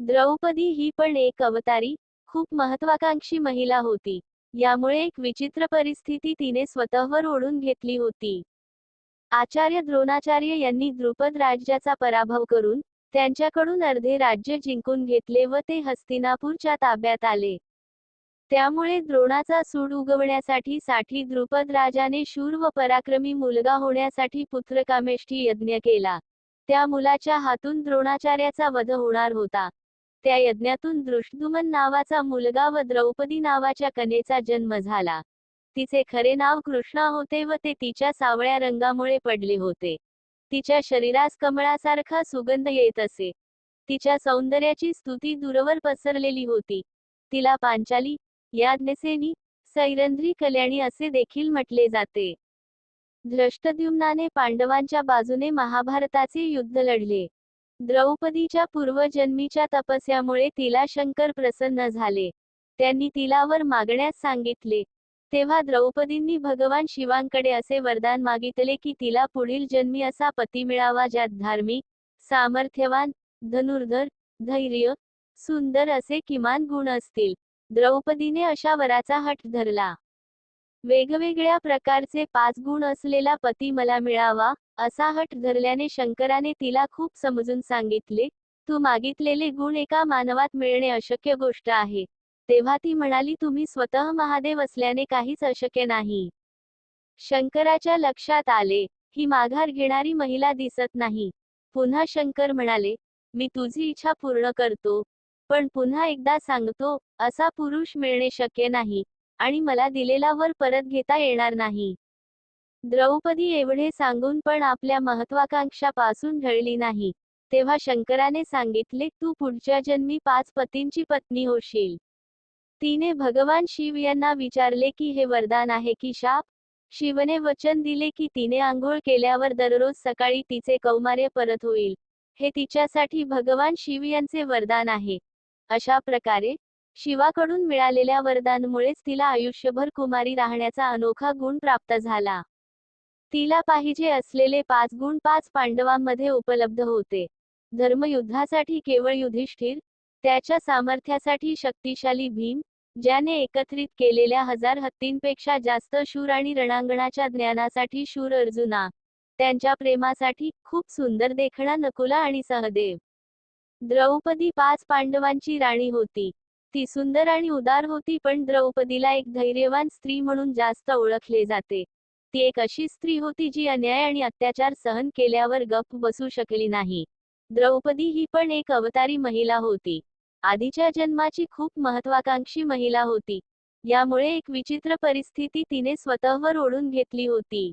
द्रौपदी ही पण एक अवतारी खूप महत्वाकांक्षी महिला होती. यामुळे एक विचित्र परिस्थिती तिने स्वतःवर ओढून घेतली होती. आचार्य द्रोणाचार्य यांनी द्रुपद राज्याचा पराभव करून त्यांच्याकडून अर्धे राज्य जिंकून घेतले व ते हस्तिनापूरच्या ताब्यात आले. त्यामुळे द्रोणाचा सूड उगवण्यासाठी साठी द्रुपद राजाने शूर व पराक्रमी मुलगा होण्यासाठी पुत्रकामेष्ठी यज्ञ केला. त्या मुलाच्या हातून द्रोणाचार्याचा वध होणार होता. त्या यज्ञातून दृष्टुमन नावाचा मुलगा व द्रौपदी नावाच्या कनेचा जन्म झाला. तिचे खरे नाव कृष्णा होते व ते तिच्या सावळ्या रंगामुळे पडले होते. तिच्या शरीरास कमळासारखा सुगंध येत असे. तिच्या सौंदर्याची स्तुती दूरवर पसरलेली होती. तिला पांचाली याज्ञसेनी सैरंध्री कल्याणी असे देखील म्हटले जाते. धृष्टद्युम्नाने पांडवांच्या बाजूने महाभारताचे युद्ध लढले. द्रौपदीच्या पूर्वजन्मीच्या तपस्यामुळे तिला शंकर प्रसन्न झाले. त्यांनी तिला वर मागण्यास सांगितले. तेव्हा द्रौपदींनी भगवान शिवांकडे असे वरदान मागितले की तिला पुढील जन्मी असा पती मिळावा ज्यात धार्मिक सामर्थ्यवान धनुर्धर धैर्य सुंदर असे किमान गुण असतील. द्रौपदीने अशा वराचा हट धरला. वेगवेगळ्या प्रकारचे पाच गुण असलेला पती मला मिळावा असा हट धरल्याने शंकराने तिला खूप समजून सांगितले. तू मागितलेले गुण एका मानवात मिळणे अशक्य गोष्ट आहे. तेव्हा ती म्हणाली तुम्ही स्वतः महादेव असल्याने काहीच अशक्य नाही. शंकराच्या लक्षात आले. ही माघार घेणारी महिला दिसत नाही. पुन्हा शंकर म्हणाले मी तुझी इच्छा पूर्ण करतो पण पुन्हा एकदा सांगतो असा पुरुष मिळणे शक्य नाही. आणि मला दिलेला वर परत घेता येणार नाही. द्रौपदी एवढे सांगून पण आपल्या महत्वाकांक्षापासून ढळली नाही. तेव्हा शंकराने सांगितले तू पुढच्या जन्मी पाच पतींची पत्नी होशील. तिने भगवान शिव यांना विचारले की हे वरदान आहे की शाप? शिवने वचन दिले की तिने आंघोळ केल्यावर दररोज सकाळी तिचे कौमार्य परत होईल. हे तिच्यासाठी भगवान शिव यांचे वरदान आहे. अशा प्रकारे शिवाकडून मिळालेल्या वरदानमुळेच तिला आयुष्यभर कुमारी राहण्याचा अनोखा गुण प्राप्त झाला. तिला पाहिजे असलेले पाच गुण पाच पांडवांमध्ये उपलब्ध होते. धर्मयुद्धासाठी केवळ युधिष्ठिर त्याच्या सामर्थ्यासाठी शक्तिशाली भीम ज्याने एकत्रित केलेल्या हजार हत्तींपेक्षा जास्त शूर आणि रणांगणाच्या ज्ञानासाठी शूर अर्जुना त्यांच्या प्रेमासाठी खूप सुंदर देखणा नकुला आणि सहदेव. द्रौपदी पाच पांडवांची राणी होती. ती सुंदर आणि उदार होती पण द्रौपदीला एक धैर्यवान स्त्री म्हणून जास्त ओळखले जाते. ती एक अशी स्त्री होती जी अन्याय आणि अत्याचार सहन केल्यावर गप्प बसू शकली नाही. द्रौपदी ही पण एक अवतारी महिला होती. आधीच्या जन्माची खूप महत्वाकांक्षी महिला होती. यामुळे एक विचित्र परिस्थिती तिने स्वतःवर ओढून घेतली होती.